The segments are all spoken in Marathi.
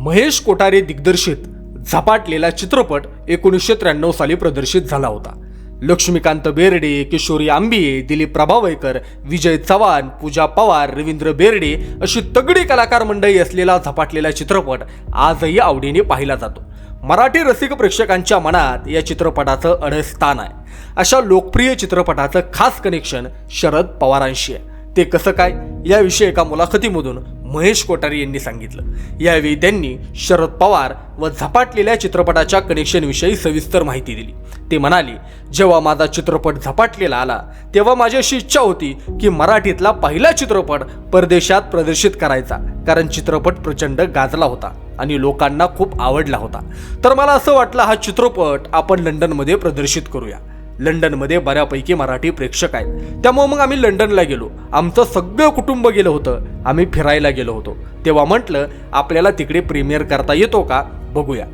महेश कोठारे दिग्दर्शित झपाटलेला चित्रपट एकोणीसशे त्र्याण्णव साली प्रदर्शित झाला होता. लक्ष्मीकांत बेर्डे किशोरी आंबिये दिलीप प्रभावळकर विजय चव्हाण पूजा पवार रवींद्र बेर्डे अशी तगडी कलाकार मंडळी असलेला झपाटलेला चित्रपट आजही आवडीने पाहिला जातो. मराठी रसिक प्रेक्षकांच्या मनात या चित्रपटाचं अढळ स्थान आहे. अशा लोकप्रिय चित्रपटाचं खास कनेक्शन शरद पवारांशी आहे. ते कसं काय? याविषयी एका मुलाखतीमधून महेश कोठारी यांनी सांगितलं. यावेळी त्यांनी शरद पवार व झपाटलेल्या चित्रपटाच्या कनेक्शनविषयी सविस्तर माहिती दिली. ते म्हणाले जेव्हा माझा चित्रपट झपाटलेला आला तेव्हा माझी अशी इच्छा होती की मराठीतला पहिला चित्रपट परदेशात प्रदर्शित करायचा कारण चित्रपट प्रचंड गाजला होता आणि लोकांना खूप आवडला होता. तर मला असं वाटलं हा चित्रपट आपण लंडनमध्ये प्रदर्शित करूया. लंडनमध्ये बऱ्यापैकी मराठी प्रेक्षक आहेत. त्यामुळे मग आम्ही लंडनला गेलो. आमचं सगळं कुटुंब गेलं होतं. आम्ही फिरायला गेलो होतो. तेव्हा म्हटलं आपल्याला तिकडे प्रीमियर करता येतो का? बघूया.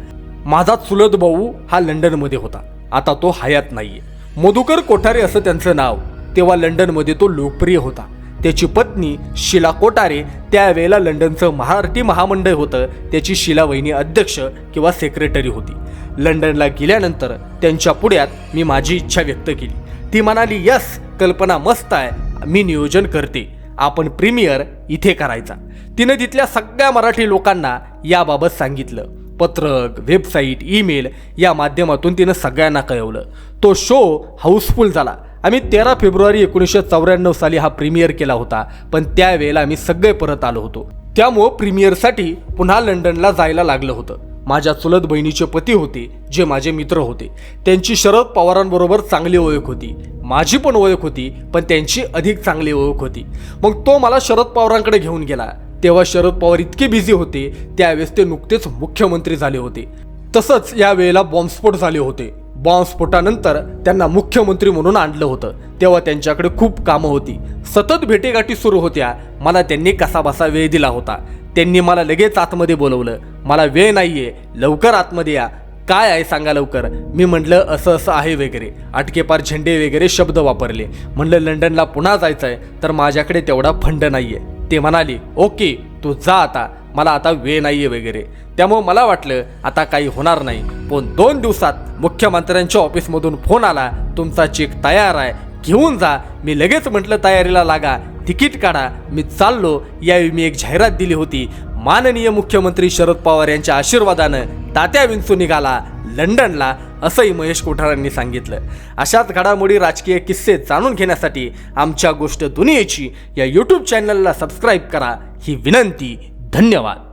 माझा चुलत भाऊ हा लंडनमध्ये होता. आता तो हयात नाहीये. मधुकर कोठारे असं त्यांचं नाव. तेव्हा लंडनमध्ये तो लोकप्रिय होता. त्याची पत्नी शिला कोटारे त्यावेळेला लंडनचं मराठी महामंडळ होतं. त्याची शिला वहिनी अध्यक्ष किंवा सेक्रेटरी होती. लंडनला गेल्यानंतर त्यांच्या पुढ्यात मी माझी इच्छा व्यक्त केली. ती म्हणाली यस कल्पना मस्त आहे. मी नियोजन करते. आपण प्रीमियर इथे करायचा. तिने तिथल्या सगळ्या मराठी लोकांना याबाबत सांगितलं. पत्रक वेबसाईट ईमेल या माध्यमातून तिनं सगळ्यांना कळवलं. तो शो हाऊसफुल झाला. आम्ही तेरा फेब्रुवारी एकोणीसशे चौऱ्याण्णव साली हा प्रीमियर केला होता पण त्यावेळेला आम्ही सगळे परत आलो होतो. त्यामुळं प्रीमियरसाठी पुन्हा लंडनला जायला लागलं होतं. माझ्या चुलत बहिणीचे पती होते जे माझे मित्र होते. त्यांची शरद पवारांबरोबर चांगली ओळख होती. माझी पण ओळख होती पण त्यांची अधिक चांगली ओळख होती. मग तो मला शरद पवारांकडे घेऊन गेला. तेव्हा शरद पवार इतके बिझी होते त्यावेळेस ते नुकतेच मुख्यमंत्री झाले होते. तसंच या वेळेला बॉम्बस्फोट झाले होते. बॉम्बस्फोटानंतर त्यांना मुख्यमंत्री म्हणून आणलं होतं. तेव्हा त्यांच्याकडे खूप कामं होती. सतत भेटेगाठी सुरू होत्या. मला त्यांनी कसाबसा वेळ दिला होता. त्यांनी मला लगेच आतमध्ये बोलवलं. मला वेळ नाहीये. लवकर आतमध्ये या. काय आहे सांगा लवकर. मी म्हटलं असं असं आहे वगैरे. अटकेपार झेंडे वगैरे शब्द वापरले. म्हणलं लंडनला पुन्हा जायचं आहे तर माझ्याकडे तेवढा फंड नाही आहे ते म्हणाले ओके तू जा आता. मला आता वेळ आहे वगैरे. त्यामुळं मला वाटलं आता काही होणार नाही. पण दोन दिवसात मुख्यमंत्र्यांच्या ऑफिसमधून फोन आला तुमचा चेक तयार आहे घेऊन जा. मी लगेच म्हटलं तयारीला लागा. तिकीट काढा. मी चाललो. यावेळी मी एक जाहिरात दिली होती. माननीय मुख्यमंत्री शरद पवार यांच्या आशीर्वादानं तात्या विंचू निघाला लंडनला. असंही महेश कोठारांनी सांगितलं. अशाच घडामोडी राजकीय किस्से जाणून घेण्यासाठी आमच्या गोष्ट दुनियेची या यूट्यूब चॅनलला सबस्क्राईब करा. ही विनंती धन्यवाद.